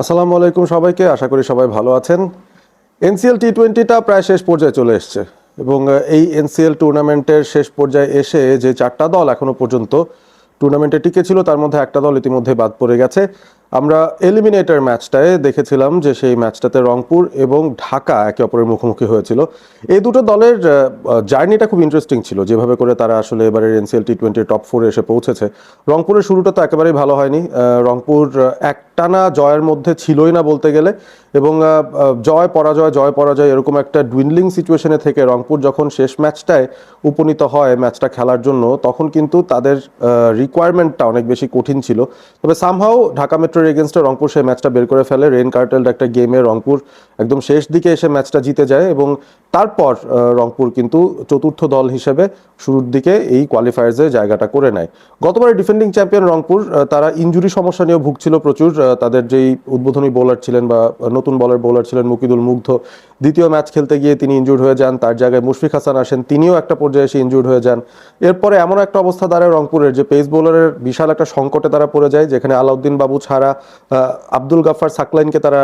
আসসালামু আলাইকুম সবাইকে, আশা করি সবাই ভালো আছেন। এনসিএল টি টোয়েন্টিটা প্রায় শেষ পর্যায়ে চলে এসছে এবং এই এনসিএল টুর্নামেন্টের শেষ পর্যায়ে এসে যে চারটা দল এখনও পর্যন্ত টুর্নামেন্টে টিকে ছিল, তার মধ্যে একটা দল ইতিমধ্যে বাদ পড়ে গেছে। আমরা এলিমিনেটর ম্যাচটায় দেখেছিলাম যে সেই ম্যাচটাতে রংপুর এবং ঢাকা একে অপরের মুখোমুখি হয়েছিল। এই দুটো দলের জার্নিটা খুব ইন্টারেস্টিং ছিল, যেভাবে করে তারা আসলে এবারের এনসিএল টি টোয়েন্টির টপ ফোরে এসে পৌঁছেছে। রংপুরের শুরুটা তো একেবারেই ভালো হয়নি। রংপুর একটানা জয়ের মধ্যে ছিলই না বলতে গেলে এবং জয়, পরাজয় জয়, পরাজয় এরকম একটা ডুইনলিং সিচুয়েশনে থেকে রংপুর যখন শেষ ম্যাচটায় উপনীত হয় ম্যাচটা খেলার জন্য, তখন কিন্তু তাদের রিকোয়ারমেন্টটা অনেক বেশি কঠিন ছিল। তবে সামহাও ঢাকা মেট্রোর এগেনস্টে রংপুর সেই ম্যাচটা বের করে ফেলে। রেন কার্টেল একটা গেমে রংপুর একদম শেষ দিকে এসে ম্যাচটা জিতে যায় এবং তারপর রংপুর কিন্তু চতুর্থ দল হিসেবে শুরুর দিকে এই কোয়ালিফায়ার্সে জায়গাটা করে নেয়। গতবারের ডিফেন্ডিং চ্যাম্পিয়ন রংপুর তারা ইঞ্জুরি সমস্যা নিয়েও ভুগছিল প্রচুর। তাদের যেই উদ্বোধনী বোলার ছিলেন বা নতুন বলার বোলার ছিলেন মুকিদুল মুগ্ধ, দ্বিতীয় ম্যাচ খেলতে গিয়ে তিনি ইনজুর্ড হয়ে যান। তার জায়গায় মুশফিক হাসান আসেন, তিনিও একটা পর্যায়ে এসে ইনজুর্ড হয়ে যান। এরপরে এমন একটা অবস্থা দাঁড়ায় রংপুরের যে পেস বোলারের বিশাল একটা সংকটে তারা পড়ে যায়, যেখানে আলাউদ্দিন বাবু ছাড়া আব্দুল গাফার সাকলাইনকে তারা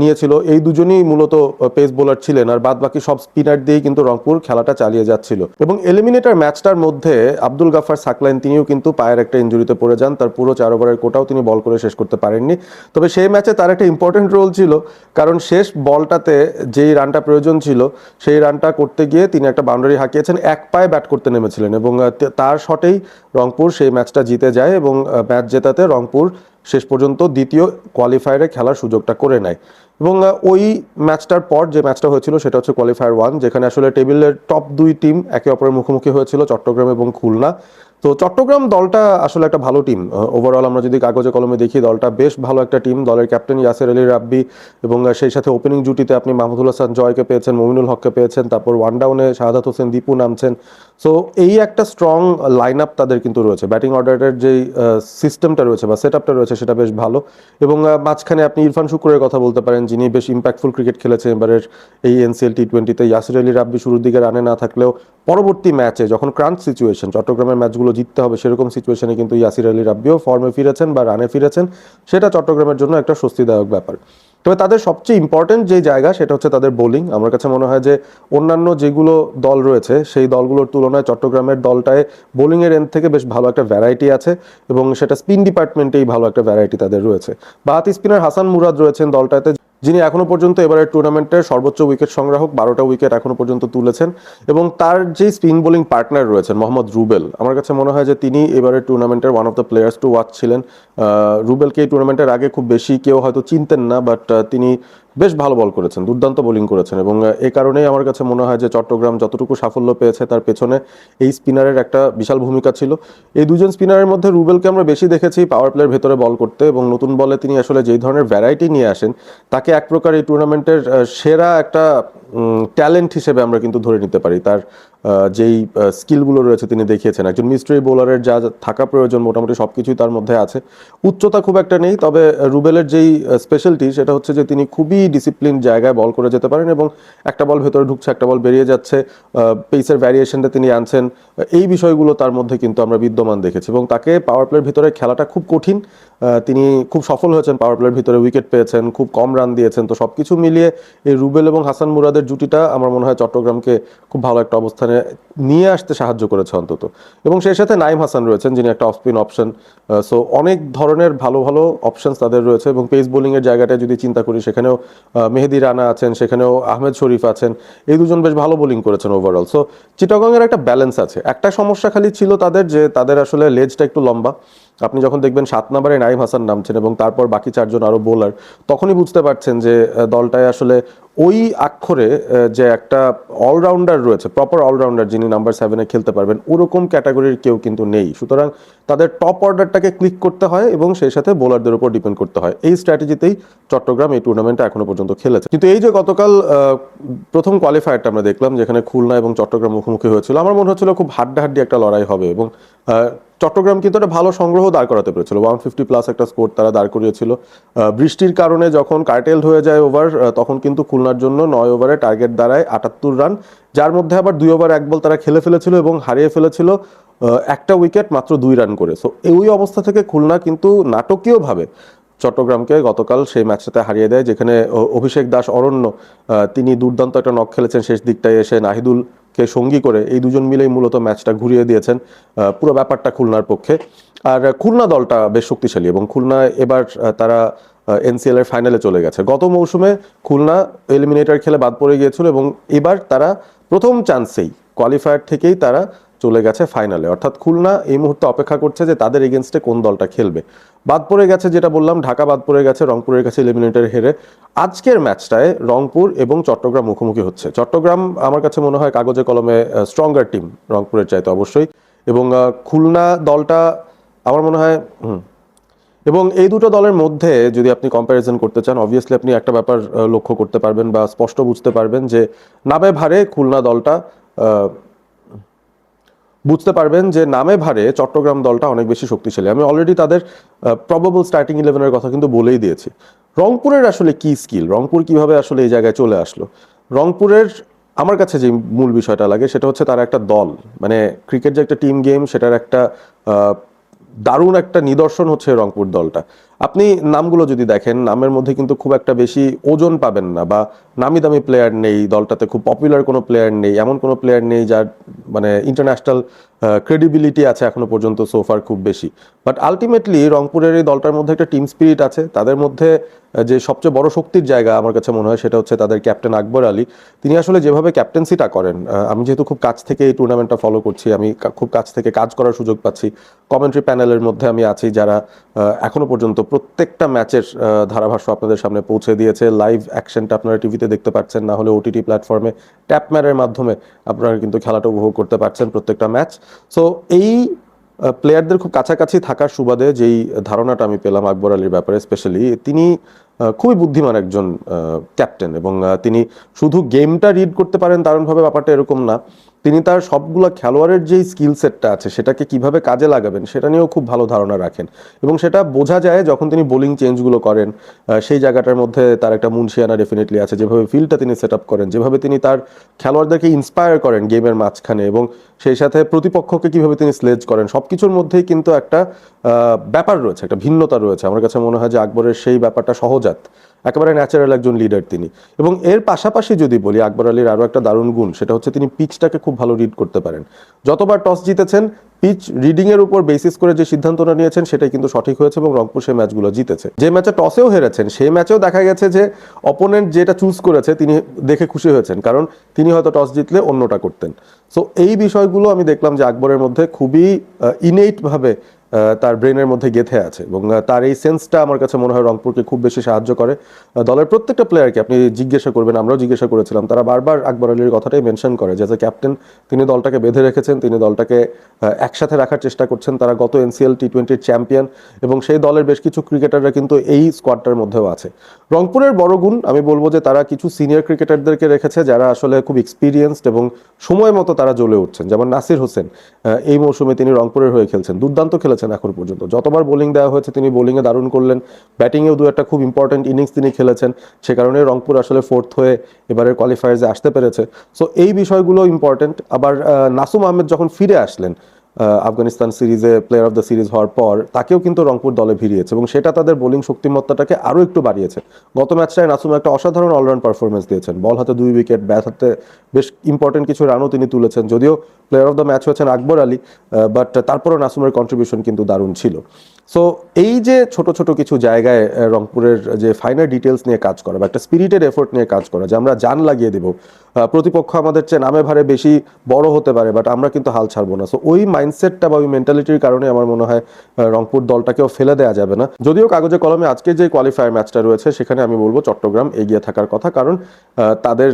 নিয়েছিল। এই দুজনই মূলত পেস বোলার ছিলেন। আর বাদ বাকি সব স্পিনার দিয়েই কিন্তু রংপুর খেলাটা চালিয়ে যাচ্ছিল। এবং এলিমিনেটার ম্যাচটার মধ্যে আব্দুল গাফার সাকলাইন তিনিও কিন্তু পায়ের একটা ইঞ্জুরিতে পড়ে যান। তার পুরো চার ওভারের কোটাও তিনি বল করে শেষ করতে পারেননি। তবে সেই ম্যাচে তার একটা ইম্পর্টেন্ট রোল ছিল। কারণ শেষ বলটাতে যেই রানটা প্রয়োজন ছিল, সেই রানটা করতে গিয়ে তিনি একটা বাউন্ডারি হাঁকিয়েছেন। এক পায়ে ব্যাট করতে নেমেছিলেন এবং তার শটেই রংপুর সেই ম্যাচটা জিতে যায় এবং ম্যাচ জেতাতে রংপুর শেষ পর্যন্ত দ্বিতীয় কোয়ালিফায়ারে খেলার সুযোগটা করে নেয়। এবং ওই ম্যাচটার পর যে ম্যাচটা হয়েছিল সেটা হচ্ছে কোয়ালিফায়ার ওয়ান যেখানে আসলে টেবিলের টপ দুই টিম একে অপরের মুখোমুখি হয়েছিল, চট্টগ্রাম এবং খুলনা। তো চট্টগ্রাম দলটা আসলে একটা ভালো টিম ওভারঅল আমরা যদি কাগজে কলমে দেখি, দলটা বেশ ভালো একটা টিম দলের ক্যাপ্টেন ইয়াসের আলী রাব্বি এবং সেই সাথে ওপেনিং জুটিতে আপনি মাহমুদুল হাসান জয়কে পেয়েছেন, মমিনুল হককে পেয়েছেন, তারপর ওয়ান ডাউনে শাহাদাত হোসেন, দীপু নামছেন। সো এই একটা স্ট্রং লাইন আপ তাদের কিন্তু রয়েছে। ব্যাটিং অর্ডারের যেই সিস্টেমটা রয়েছে বা সেট আপটা রয়েছে সেটা বেশ ভালো। এবং মাঝখানে আপনি ইরফান শুক্রের কথা বলতে পারেন যিনি বেশ ইম্প্যাক্টফুল ক্রিকেট খেলেছে এবারের এই এনসিএল টি টোয়েন্টিতে ইয়াসির আলী রাব্বি শুরুর দিকে রানে না থাকলেও পরবর্তী ম্যাচে যখন ক্রান্ট সিচুয়েশন চট্টগ্রামের ম্যাচগুলো জিততে হবে সেরকম সিচুয়েশনে কিন্তু ইয়াসির আলী রাব্বিও ফর্মে ফিরেছেন বা রানে ফিরেছেন। সেটা চট্টগ্রামের জন্য একটা স্বস্তিদায়ক ব্যাপার। তবে তাদের সবচেয়ে ইম্পর্টেন্ট যে জায়গা, সেটা হচ্ছে তাদের বোলিং আমার কাছে মনে হয় যে অন্যান্য যেগুলো দল রয়েছে, সেই দলগুলোর তুলনায় চট্টগ্রামের দলটায় বোলিংয়ের এন্ড থেকে বেশ ভালো একটা ভ্যারাইটি আছে এবং সেটা স্পিন ডিপার্টমেন্টেই ভালো একটা ভ্যারাইটি তাদের রয়েছে। বাহাতি স্পিনার হাসান মুরাদ রয়েছেন দলটাতে। যিনি এখনও পর্যন্ত এবারের টুর্নামেন্টের সর্বোচ্চ উইকেট সংগ্রাহক, বারোটা উইকেট এখনও পর্যন্ত তুলেছেন এবং তার যে স্পিন বোলিং পার্টনার রয়েছেন, মোহাম্মদ রুবেল, আমার কাছে মনে হয় যে তিনি এবারের টুর্নামেন্টের one of the players to watch ছিলেন। রুবেলকে এই টুর্নামেন্টের আগে খুব বেশি কেউ হয়তো চিনতেন না বাট তিনি বেশ ভালো বল করেছেন, দুর্দান্ত বোলিং করেছেন এবং এ কারণেই আমার কাছে মনে হয় যে চট্টগ্রাম যতটুকু সাফল্য পেয়েছে তার পেছনে এই স্পিনারের একটা বিশাল ভূমিকা ছিল। এই দুজন স্পিনারের মধ্যে রুবেলকে আমরা বেশি দেখেছি পাওয়ার প্লেয়ার ভেতরে বল করতে এবং নতুন বলে তিনি আসলে যেই ধরনের ভ্যারাইটি নিয়ে আসেন, তাকে এক প্রকার এই টুর্নামেন্টের সেরা একটা ট্যালেন্ট হিসেবে আমরা কিন্তু ধরে নিতে পারি। তার যেই স্কিলগুলো রয়েছে তিনি দেখিয়েছেন। একজন মিস্ট্রি বোলারের যা থাকা প্রয়োজন, মোটামুটি সব কিছুই তার মধ্যে আছে। উচ্চতা খুব একটা নেই, তবে রুবেলের যেই স্পেশালিটি সেটা হচ্ছে যে তিনি খুবই ডিসিপ্লিন জায়গায় বল করে যেতে পারেন এবং একটা বল ভেতরে ঢুকছে, একটা বল বেরিয়ে যাচ্ছে পেসের ভ্যারিয়েশনটা তিনি আনছেন। এই বিষয়গুলো তার মধ্যে কিন্তু আমরা বিদ্যমান দেখেছি এবং তাকে পাওয়ার প্লের ভিতরে খেলাটা খুব কঠিন। তিনি খুব সফল হয়েছেন পাওয়ার প্লের ভিতরে উইকেট পেয়েছেন, খুব কম রান দিয়েছেন। তো সব কিছু মিলিয়ে এই রুবেল এবং হাসান মুরাদের জুটিটা আমার মনে হয় চট্টগ্রামকে খুব ভালো একটা অবস্থানে নিয়ে আসতে সাহায্য করেছে অন্তত। এবং সেই সাথে নাইম হাসান রয়েছেন, যিনি একটা অফ স্পিন অপশন সো অনেক ধরনের ভালো ভালো অপশনস তাদের রয়েছে এবং পেস বোলিংয়ের জায়গাটায় যদি চিন্তা করি, সেখানেও মেহেদি রানা আছেন, সেখানেও আহমেদ শরীফ আছেন, এই দুজন বেশ ভালো বোলিং করেছেন ওভারঅল সো চিটাগংয়ের একটা ব্যালেন্স আছে। একটা সমস্যা খালি ছিল তাদের যে তাদের আসলে লেজটা একটু লম্বা। আপনি যখন দেখবেন সাত নম্বরে নাইম হাসান নামছেন এবং তারপর বাকি চারজন আরও বোলার তখনই বুঝতে পারছেন যে দলটায় আসলে ওই আক্ষরে যে একটা অলরাউন্ডার রয়েছে প্রপার অলরাউন্ডার যিনি নাম্বার সেভেনে খেলতে পারবেন, ওরকম ক্যাটাগরির কেউ কিন্তু নেই। সুতরাং তাদের টপ অর্ডারটাকে ক্লিক করতে হয় এবং সেই সাথে বোলারদের উপর ডিপেন্ড করতে হয়। এই স্ট্র্যাটেজিতেই চট্টগ্রাম এই টুর্নামেন্টটা এখনও পর্যন্ত খেলেছে। কিন্তু এই যে গতকাল প্রথম কোয়ালিফায়ারটা আমরা দেখলাম, যেখানে খুলনা এবং চট্টগ্রাম মুখোমুখি হয়েছিল, আমার মনে হচ্ছিল খুব হাড্ডাহাড্ডি একটা লড়াই হবে এবং চট্টগ্রাম কিন্তু একটা ভালো সংগ্রহ দাঁড় করাতে পেরেছিল। ওয়ান ফিফটি প্লাস একটা স্কোর তারা দাঁড় করিয়েছিল। বৃষ্টির কারণে যখন কার্টেলড হয়ে যায় ওভার তখন কিন্তু খুলনার জন্য নয় ওভারে টার্গেট দাঁড়ায় আটাত্তর রান যার মধ্যে আবার দুই ওভার এক বল তারা খেলে ফেলেছিল এবং হারিয়ে ফেলেছিল একটা উইকেট মাত্র দুই রান করে। সো এই অবস্থা থেকে খুলনা কিন্তু নাটকীয়ভাবে চট্টগ্রামকে গতকাল সেই ম্যাচটাতে হারিয়ে দেয়, যেখানে অভিষেক দাস অরণ্য তিনি দুর্দান্ত একটা নখ খেলেছেন। শেষ দিকটায় এসে নাহিদুলকে সঙ্গী করে এই দুজন মিলেই মূলত ম্যাচটা ঘুরিয়ে দিয়েছেন পুরো ব্যাপারটা খুলনার পক্ষে। আর খুলনা দলটা বেশ শক্তিশালী এবং খুলনা এবার তারা এনসিএল এর ফাইনালে চলে গেছে। গত মৌসুমে খুলনা এলিমিনেটর খেলে বাদ পড়ে গিয়েছিল এবং এবার তারা প্রথম চান্সেই কোয়ালিফায়ার থেকেই তারা চলে গেছে ফাইনালে অর্থাৎ খুলনা এই মুহূর্তে অপেক্ষা করছে যে তাদের এগেনস্টে কোন দলটা খেলবে। বাদ পড়ে গেছে যেটা বললাম, ঢাকা বাদ পড়ে গেছে, রংপুরের কাছে এলিমিনেটর হেরে। আজকের ম্যাচটায় রংপুর এবং চট্টগ্রাম মুখোমুখি হচ্ছে। চট্টগ্রাম আমার কাছে মনে হয় কাগজে কলমে স্ট্রঙ্গার টিম রংপুরের চাইতে অবশ্যই। এবং খুলনা দলটা আমার মনে হয় এবং এই দুটো দলের মধ্যে যদি আপনি কম্প্যারিজন করতে চান অবভিয়াসলি আপনি একটা ব্যাপার লক্ষ্য করতে পারবেন বা স্পষ্ট বুঝতে পারবেন যে নামে ভারে খুলনা দলটা বুঝতে পারবেন যে নামে ভারে চট্টগ্রাম দলটা অনেক বেশি শক্তিশালী। আমি অলরেডি তাদের প্রবাবল স্টার্টিং ইলেভেনের কথা কিন্তু বলেই দিয়েছি। রংপুরের আসলে কি স্কিল রংপুর কীভাবে আসলে এই জায়গায় চলে আসলো? রংপুরের, আমার কাছে যে মূল বিষয়টা লাগে সেটা হচ্ছে তারা একটা দল। মানে ক্রিকেট যে একটা টিম গেম সেটার একটা দারুণ একটা নিদর্শন হচ্ছে রংপুর দলটা। আপনি নামগুলো যদি দেখেন, নামের মধ্যে কিন্তু খুব একটা বেশি ওজন পাবেন না বা নামি দামি প্লেয়ার নেই, দলটাতে খুব পপুলার কোনো প্লেয়ার নেই, এমন কোনো প্লেয়ার নেই যার মানে ইন্টারন্যাশনাল ক্রেডিবিলিটি আছে এখনও পর্যন্ত সোফার খুব বেশি। বাট আলটিমেটলি রংপুরের এই দলটার মধ্যে একটা টিম স্পিরিট আছে। তাদের মধ্যে যে সবচেয়ে বড় শক্তির জায়গা আমার কাছে মনে হয় সেটা হচ্ছে তাদের ক্যাপ্টেন আকবর আলী। তিনি আসলে যেভাবে ক্যাপ্টেন্সিটা করেন আমি যেহেতু খুব কাছ থেকে এই টুর্নামেন্টটা ফলো করছি, আমি খুব কাছ থেকে কাজ করার সুযোগ পাচ্ছি। কমেন্ট্রি প্যানেলের মধ্যে আমি আছি যারা এখনও পর্যন্ত প্রত্যেকটা ম্যাচের ধারাভাষ্য আপনাদের সামনে পৌঁছে দিয়েছে। লাইভ অ্যাকশনটা আপনারা টিভিতে দেখতে পাচ্ছেন, না হলে ওটিটি প্ল্যাটফর্মে ট্যাপ ট্যাপম্যারের মাধ্যমে আপনারা কিন্তু খেলাটা উপভোগ করতে পারছেন প্রত্যেকটা ম্যাচ। সো এই প্লেয়ারদের খুব কাছাকাছি থাকার সুবাদে যেই ধারণাটা আমি পেলাম আকবর আলীর ব্যাপারে স্পেশালি তিনি খুবই বুদ্ধিমান একজন ক্যাপ্টেন এবং তিনি শুধু গেমটা রিড করতে পারেন, দারুণভাবে ব্যাপারটা এরকম না। তিনি তার সবগুলো খেলোয়াড়ের যেই স্কিল সেটটা আছে, সেটাকে কীভাবে কাজে লাগাবেন, সেটা নিয়েও খুব ভালো ধারণা রাখেন। এবং সেটা বোঝা যায় যখন তিনি বোলিং চেঞ্জগুলো করেন সেই জায়গাটার মধ্যে তার একটা মুন্সিয়ানা ডেফিনেটলি আছে, যেভাবে ফিল্ডটা তিনি সেট আপ করেন, যেভাবে তিনি তার খেলোয়াড়দেরকে ইন্সপায়ার করেন গেমের মাঝখানে এবং সেই সাথে প্রতিপক্ষকে কীভাবে তিনি স্লেজ করেন সব কিছুর মধ্যেই কিন্তু একটা ব্যাপার রয়েছে, একটা ভিন্নতা রয়েছে। আমার কাছে মনে হয় যে আকবরের সেই ব্যাপারটা সহজাত। একেবারে ন্যাচারাল একজন লিডার তিনি। এবং এর পাশাপাশি যদি বলি আকবর আলীর আরও একটা দারুণ গুণ সেটা হচ্ছে তিনি পিচটাকে খুব ভালো রিড করতে পারেন। যতবার টস জিতেছেন পিচ রিডিং এর উপর বেসিস করে যে সিদ্ধান্তটা নিয়েছেন সেটাই কিন্তু সঠিক হয়েছে এবং রংপুর সেই ম্যাচগুলো জিতেছে। যে ম্যাচে টসেও হেরেছেন সেই ম্যাচেও দেখা গেছে যে অপোনেন্ট যেটা চুজ করেছে তিনি দেখে খুশি হয়েছেন কারণ তিনি হয়তো টস জিতলে অন্যটা করতেন। সো এই বিষয়গুলো আমি দেখলাম যে আকবরের মধ্যে খুবই ইনেইট ভাবে আহ, তার ব্রেনের মধ্যে গেথে আছে এবং তার এই সেন্সটা আমার কাছে মনে হয় রংপুরকে খুব বেশি সাহায্য করে। দলের প্রত্যেকটা প্লেয়ারকে আপনি জিজ্ঞাসা করবেন, আমরাও জিজ্ঞাসা করেছিলাম, তারা বারবার আকবর আলীর কথাটাই মেনশন করে যে ক্যাপ্টেন তিনি দলটাকে বেঁধে রেখেছেন, তিনি দলটাকে একসাথে রাখার চেষ্টা করছেন, তারা গত এনসিএল টি টোয়েন্টির চ্যাম্পিয়ন এবং সেই দলের বেশ কিছু ক্রিকেটাররা কিন্তু এই স্কোয়াডটার মধ্যেও আছে। রংপুরের বড় গুণ, আমি বলব যে তারা কিছু সিনিয়র ক্রিকেটারদেরকে রেখেছে যারা আসলে খুব এক্সপিরিয়েন্সড এবং সময় মতো তারা জ্বলে উঠছেন। যেমন নাসির হোসেন এই মৌসুমে তিনি রংপুরের হয়ে খেলছেন, দুর্দান্ত খেলেছেন। এখন পর্যন্ত। যতবার বোলিং দেওয়া হয়েছে তিনি বোলিংয়ে দারুণ করলেন। ব্যাটিংয়েও দু একটা খুব ইম্পর্টেন্ট ইনিংস তিনি খেলেছেন। সে কারণে রংপুর আসলে ফোর্থ হয়ে এবারের কোয়ালিফায়ার্সে আসতে পেরেছে। সো এই বিষয়গুলো ইম্পর্টেন্ট আবার নাসুম আহমেদ যখন ফিরে আসলেন আফগানিস্তান সিরিজে প্লেয়ার অফ দ্য সিরিজ হওয়ার পর, তাকেও কিন্তু রংপুর দলে ভিড়িয়েছে এবং সেটা তাদের বোলিং শক্তিমত্তাটাকে আরও একটু বাড়িয়েছে। গত ম্যাচটায় নাসুম একটা অসাধারণ অলরাউন্ড পারফরমেন্স দিয়েছেন। বল হাতে দুই উইকেট ব্যাট হাতে বেশ ইম্পর্টেন্ট কিছু রানও তিনি তুলেছেন। যদিও প্লেয়ার অফ দ্য ম্যাচ হয়েছেন আকবর আলী বাট তারপরও নাসুমের কন্ট্রিবিউশন কিন্তু দারুণ ছিল। সো এই যে ছোট ছোট কিছু জায়গায় রংপুরের যে ফাইনাল ডিটেলস নিয়ে কাজ করা বা একটা স্পিরিটেড এফোর্ট নিয়ে কাজ করা, যে আমরা জান লাগিয়ে দেব প্রতিপক্ষ আমাদের চেয়ে নামে ভারে বেশি বড় হতে পারে বাট আমরা কিন্তু হাল ছাড়বো না। সো ওই মাইন্ডসেটটা বা ওই মেন্টালিটির কারণে আমার মনে হয় রংপুর দলটাকেও ফেলে দেওয়া যাবে না। যদিও কাগজে কলমে আজকে যে কোয়ালিফায়ার ম্যাচটা রয়েছে, সেখানে আমি বলব চট্টগ্রাম এগিয়ে থাকার কথা, কারণ তাদের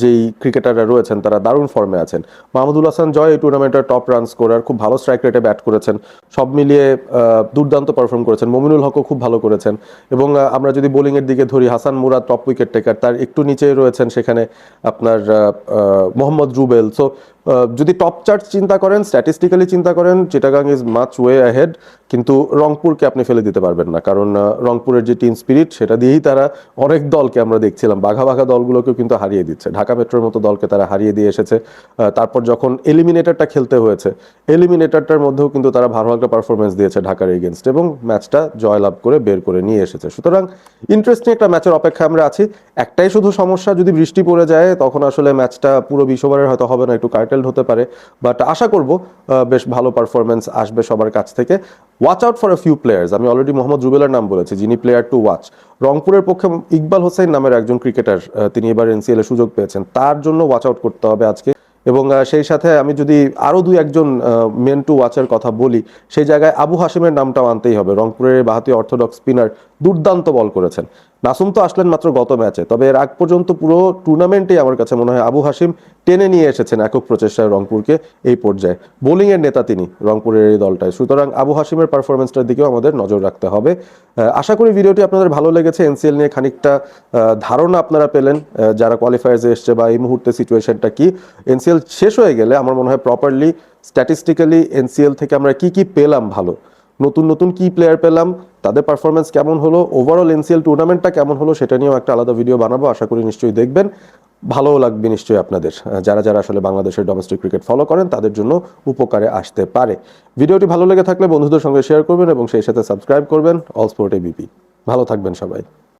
যেই ক্রিকেটাররা রয়েছেন, তারা দারুণ ফর্মে আছেন। মাহমুদুল হাসান জয় এই টুর্নামেন্টের টপ রান স্কোরার খুব ভালো স্ট্রাইক রেটে ব্যাট করেছেন। সব মিলিয়ে দুর্দান্ত পারফর্ম করেছেন। মমিনুল হকও খুব ভালো করেছেন। এবং আমরা যদি বোলিংয়ের দিকে ধরি, Hasan Murad top wicket taker তার একটু নিচেই রয়েছেন সেখানে আপনার মোহাম্মদ রুবেল। সো যদি টপ চার্ট চিন্তা করেন স্ট্যাটিস্টিক্যালি চিন্তা করেন Chittagong is much way ahead কিন্তু রংপুরকে আপনি ফেলে দিতে পারবেন না। কারণ রংপুরের যে টিম স্পিরিট সেটা দিয়েই তারা অনেক দলকে আমরা দেখছিলাম। বাঘা বাঘা দলগুলোকেও কিন্তু হারিয়ে দিচ্ছে। ঢাকা মেট্রোর মতো দলকে তারা হারিয়ে দিয়ে এসেছে। তারপর যখন এলিমিনেটরটা খেলতে হয়েছে এলিমিনেটরটার মধ্যেও কিন্তু তারা ভালো একটা পারফরমেন্স দিয়েছে ঢাকার এগেনস্ট এবং ম্যাচটা জয়লাভ করে বের করে নিয়ে এসেছে। সুতরাং ইন্টারেস্টিং একটা ম্যাচের অপেক্ষা আমরা আছি। একটাই শুধু সমস্যা, যদি বৃষ্টি পড়ে যায়, তখন আসলে ম্যাচটা পুরো বিশ ওভারের হয়তো হবে না, একটু কার্টেলড হতে পারে বাট আশা করব বেশ ভালো পারফরমেন্স আসবে সবার কাছ থেকে। Watch out for a few players আমি অলরেডি মোহাম্মদ রুবেলের নাম বলেছি, যিনি প্লেয়ার টু ওয়াচ রংপুরের পক্ষে ইকবাল হোসেন নামের একজন ক্রিকেটার তিনি এবার এনসিএল এ সুযোগ পেয়েছেন। তার জন্য ওয়াচ আউট করতে হবে আজকে। এবং সেই সাথে আমি যদি আরও দুই একজন মেন টু ওয়াচের কথা বলি, সেই জায়গায় আবু হাসিমের নামটাও আনতেই হবে। রংপুরের বাহাতি অর্থোডক্স স্পিনার দুর্দান্ত বল করেছেন। নাসুম তো আসলেন মাত্র গত ম্যাচে, তবে এর আগ পর্যন্ত পুরো টুর্নামেন্টেই আমার কাছে মনে হয় আবু হাসিম টেনে নিয়ে এসেছেন একক প্রচেষ্টায় রংপুরকে এই পর্যায়ে। বোলিংয়ের নেতা তিনি রংপুরের এই দলটায়। সুতরাং আবু হাসিমের পারফরমেন্সটার দিকেও আমাদের নজর রাখতে হবে। আশা করি ভিডিওটি আপনাদের ভালো লেগেছে। এনসিএল নিয়ে খানিকটা ধারণা আপনারা পেলেন। যারা কোয়ালিফায়ার্সে এসছে বা এই মুহূর্তে সিচুয়েশনটা কি, এনসিএল শেষ হয়ে গেলে আমার মনে হয় প্রপারলি স্ট্যাটিস্টিক্যালি এনসিএল থেকে আমরা কি কি পেলাম ভালো নতুন নতুন কি প্লেয়ার পেলাম, তাদের পারফরমেন্স কেমন হলো ওভারঅল এনসিএল টুর্নামেন্টটা কেমন হলো সেটা নিয়েও একটা আলাদা ভিডিও বানাবো, আশা করি নিশ্চয়ই দেখবেন। ভালোও লাগবে নিশ্চয়ই আপনাদের যারা যারা আসলে বাংলাদেশের ডোমেস্টিক ক্রিকেট ফলো করেন, তাদের জন্য উপকারে আসতে পারে। ভিডিওটি ভালো লেগে থাকলে বন্ধুদের সঙ্গে শেয়ার করবেন এবং সেই সাথে সাবস্ক্রাইব করবেন। অল স্পোর্ট এবিপি ভালো থাকবেন সবাই।